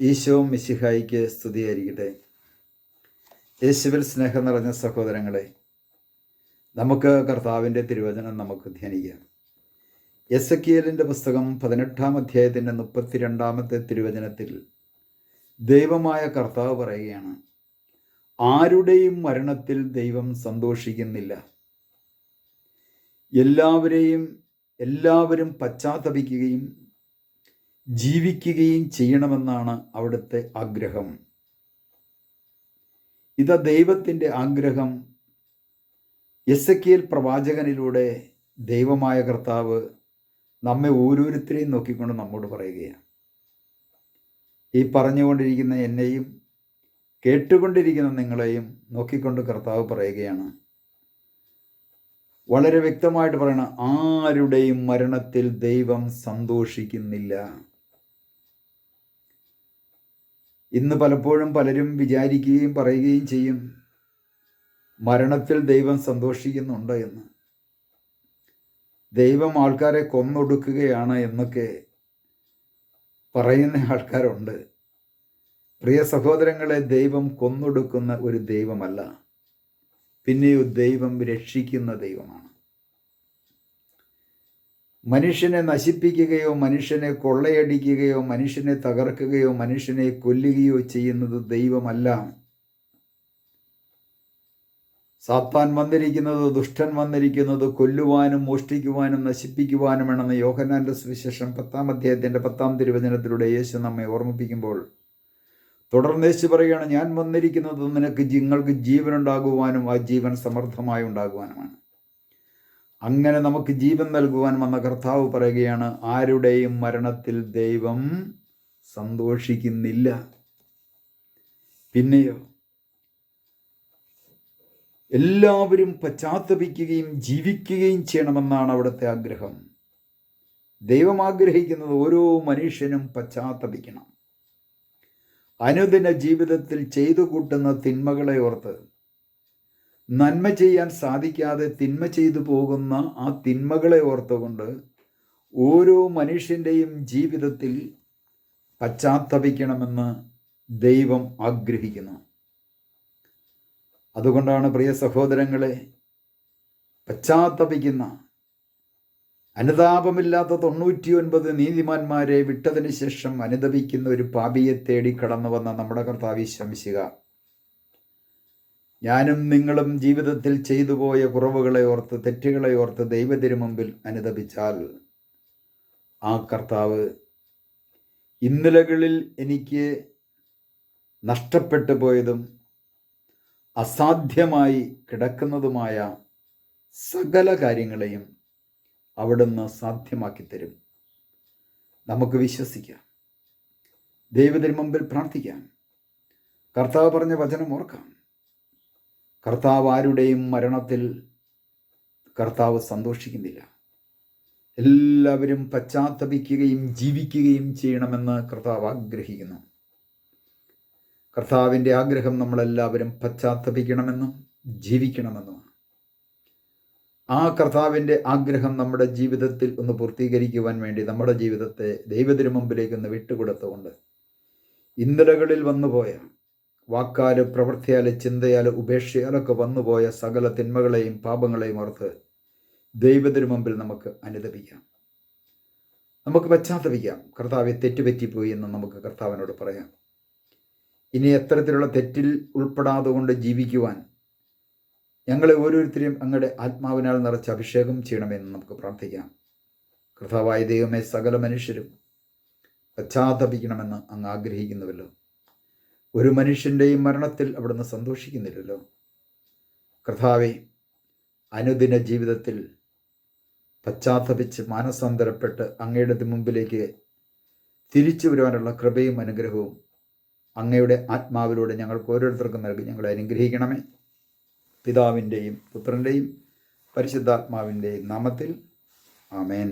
ഈശോ മിശിഹായിക്ക് സ്തുതിയായിരിക്കട്ടെ. യേശുവിൽ സ്നേഹം നിറഞ്ഞ സഹോദരങ്ങളെ നമുക്ക് കർത്താവിന്റെ തിരുവചനം നമുക്ക് ധ്യാനിക്കാം. എസ് എക്കിയലിന്റെ പുസ്തകം പതിനെട്ടാം അധ്യായത്തിന്റെ മുപ്പത്തിരണ്ടാമത്തെ തിരുവചനത്തിൽ ദൈവമായ കർത്താവ് പറയുകയാണ് ആരുടെയും മരണത്തിൽ ദൈവം സന്തോഷിക്കുന്നില്ല. എല്ലാവരെയും എല്ലാവരും പശ്ചാത്തപിക്കുകയും ജീവിക്കുകയും ചെയ്യണമെന്നാണ് അവിടുത്തെ ആഗ്രഹം. ഇത് ദൈവത്തിന്റെ ആഗ്രഹം. എസ് പ്രവാചകനിലൂടെ ദൈവമായ കർത്താവ് നമ്മെ ഓരോരുത്തരെയും നോക്കിക്കൊണ്ട് നമ്മോട് പറയുകയാണ്. ഈ പറഞ്ഞുകൊണ്ടിരിക്കുന്ന എന്നെയും കേട്ടുകൊണ്ടിരിക്കുന്ന നിങ്ങളെയും നോക്കിക്കൊണ്ട് കർത്താവ് പറയുകയാണ്. വളരെ വ്യക്തമായിട്ട് പറയണം ആരുടെയും മരണത്തിൽ ദൈവം സന്തോഷിക്കുന്നില്ല. ഇന്ന് പലപ്പോഴും പലരും വിചാരിക്കുകയും പറയുകയും ചെയ്യും മരണത്തിൽ ദൈവം സന്തോഷിക്കുന്നുണ്ട് എന്ന്. ദൈവം ആൾക്കാരെ കൊന്നൊടുക്കുകയാണ് എന്നൊക്കെ പറയുന്ന ആൾക്കാരുണ്ട്. പ്രിയ സഹോദരങ്ങളെ ദൈവം കൊന്നൊടുക്കുന്ന ഒരു ദൈവമല്ല. പിന്നെയോ ദൈവം രക്ഷിക്കുന്ന ദൈവമാണ്. മനുഷ്യനെ നശിപ്പിക്കുകയോ മനുഷ്യനെ കൊള്ളയടിക്കുകയോ മനുഷ്യനെ തകർക്കുകയോ മനുഷ്യനെ കൊല്ലുകയോ ചെയ്യുന്നത് ദൈവമല്ല. സാത്താൻ വന്നിരിക്കുന്നത് ദുഷ്ടൻ വന്നിരിക്കുന്നത് കൊല്ലുവാനും മോഷ്ടിക്കുവാനും നശിപ്പിക്കുവാനും നശിപ്പിക്കുവാനുമാണെന്ന് യോഹനാന്റെ സുവിശേഷം പത്താം അധ്യായത്തിന്റെ പത്താം തിരുവചനത്തിലൂടെ യേശു നമ്മെ ഓർമ്മിപ്പിക്കുമ്പോൾ തുടർന്ന് യേശു പറയുകയാണ് ഞാൻ വന്നിരിക്കുന്നത് നിനക്ക് നിങ്ങൾക്ക് ജീവനുണ്ടാകുവാനും ആ ജീവൻ സമർത്ഥമായി ഉണ്ടാകുവാനുമാണ്. അങ്ങനെ നമുക്ക് ജീവൻ നൽകുവാൻ വന്ന കർത്താവ് പറയുകയാണ് ആരുടെയും മരണത്തിൽ ദൈവം സന്തോഷിക്കുന്നില്ല. പിന്നെയോ എല്ലാവരും പശ്ചാത്തപിക്കുകയും ജീവിക്കുകയും ചെയ്യണമെന്നാണ് അവിടുത്തെ ആഗ്രഹം. ദൈവം ആഗ്രഹിക്കുന്നത് ഓരോ മനുഷ്യനും പശ്ചാത്തപിക്കണം. അനുദിന ജീവിതത്തിൽ ചെയ്തു കൂട്ടുന്ന തിന്മകളെ ഓർത്ത് നന്മ ചെയ്യാൻ സാധിക്കാതെ തിന്മ ചെയ്തു പോകുന്ന ആ തിന്മകളെ ഓർത്തുകൊണ്ട് ഓരോ മനുഷ്യന്റെയും ജീവിതത്തിൽ പശ്ചാത്തപിക്കണമെന്ന് ദൈവം ആഗ്രഹിക്കുന്നു. അതുകൊണ്ടാണ് പ്രിയ സഹോദരങ്ങളെ പശ്ചാത്തപിക്കുന്ന അനുതാപമില്ലാത്ത തൊണ്ണൂറ്റിയൊൻപത് നീതിമാന്മാരെ വിട്ടതിന് ശേഷം അനുദപിക്കുന്ന ഒരു പാപിയെ തേടി കടന്നു വന്ന നമ്മുടെ കർത്താവ് ശംശിക ഞാനും നിങ്ങളും ജീവിതത്തിൽ ചെയ്തു പോയ കുറവുകളെ ഓർത്ത് തെറ്റുകളെ ഓർത്ത് ദൈവത്തിനു മുമ്പിൽ അനുദപിച്ചാൽ ആ കർത്താവ് ഇന്നലകളിൽ എനിക്ക് നഷ്ടപ്പെട്ടു പോയതും അസാധ്യമായി കിടക്കുന്നതുമായ സകല കാര്യങ്ങളെയും അവിടുന്ന് സാധ്യമാക്കി തരും. നമുക്ക് വിശ്വസിക്കാം. ദൈവത്തിന് മുമ്പിൽ പ്രാർത്ഥിക്കാം. കർത്താവ് പറഞ്ഞ വചനം ഓർക്കാം. കർത്താവ് ആരുടെയും മരണത്തിൽ കർത്താവ് സന്തോഷിക്കുന്നില്ല. എല്ലാവരും പശ്ചാത്തപിക്കുകയും ജീവിക്കുകയും ചെയ്യണമെന്ന് കർത്താവ് ആഗ്രഹിക്കുന്നു. കർത്താവിന്റെ ആഗ്രഹം നമ്മളെല്ലാവരും പശ്ചാത്തപിക്കണമെന്നും ജീവിക്കണമെന്നുമാണ്. ആ കർത്താവിന്റെ ആഗ്രഹം നമ്മുടെ ജീവിതത്തിൽ ഒന്ന് പൂർത്തീകരിക്കുവാൻ വേണ്ടി നമ്മുടെ ജീവിതത്തെ ദൈവത്തിനു മുമ്പിലേക്ക് ഒന്ന് വിട്ടുകൊടുത്തുകൊണ്ട് ഇന്നലകളിൽ വന്നുപോയ വാക്കാൽ പ്രവൃത്തിയാൽ ചിന്തയാൽ ഉപേക്ഷയാലൊക്കെ വന്നുപോയ സകല തിന്മകളെയും പാപങ്ങളെയും ഓർത്ത് ദൈവത്തിനു മുമ്പിൽ നമുക്ക് അനുദപിക്കാം നമുക്ക് പശ്ചാത്തപിക്കാം. കർത്താവെ തെറ്റുപറ്റിപ്പോയി എന്ന് നമുക്ക് കർത്താവിനോട് പറയാം. ഇനി എത്തരത്തിലുള്ള തെറ്റിൽ ഉൾപ്പെടാതെ കൊണ്ട് ജീവിക്കുവാൻ ഞങ്ങളെ ഓരോരുത്തരെയും അങ്ങയുടെ ആത്മാവിനാൽ നിറച്ച് അഭിഷേകം ചെയ്യണമെന്ന് നമുക്ക് പ്രാർത്ഥിക്കാം. കർത്താവായ ദൈവമേ സകല മനുഷ്യരും പശ്ചാത്തപിക്കണമെന്ന് അങ്ങ് ആഗ്രഹിക്കുന്നുവല്ലോ. ഒരു മനുഷ്യന്റെയും മരണത്തിൽ അവിടുന്ന് സന്തോഷിക്കുന്നില്ലല്ലോ. കർത്താവെ അനുദിന ജീവിതത്തിൽ പശ്ചാത്തപിച്ച് മാനസാന്തരപ്പെട്ട് അങ്ങയുടെ മുമ്പിലേക്ക് തിരിച്ചു വരുവാനുള്ള കൃപയും അനുഗ്രഹവും അങ്ങയുടെ ആത്മാവിലൂടെ ഞങ്ങൾക്ക് ഓരോരുത്തർക്കും നൽകി ഞങ്ങളെ അനുഗ്രഹിക്കണമേ. പിതാവിന്റെയും പുത്രന്റെയും പരിശുദ്ധാത്മാവിന്റെയും നാമത്തിൽ ആമേൻ.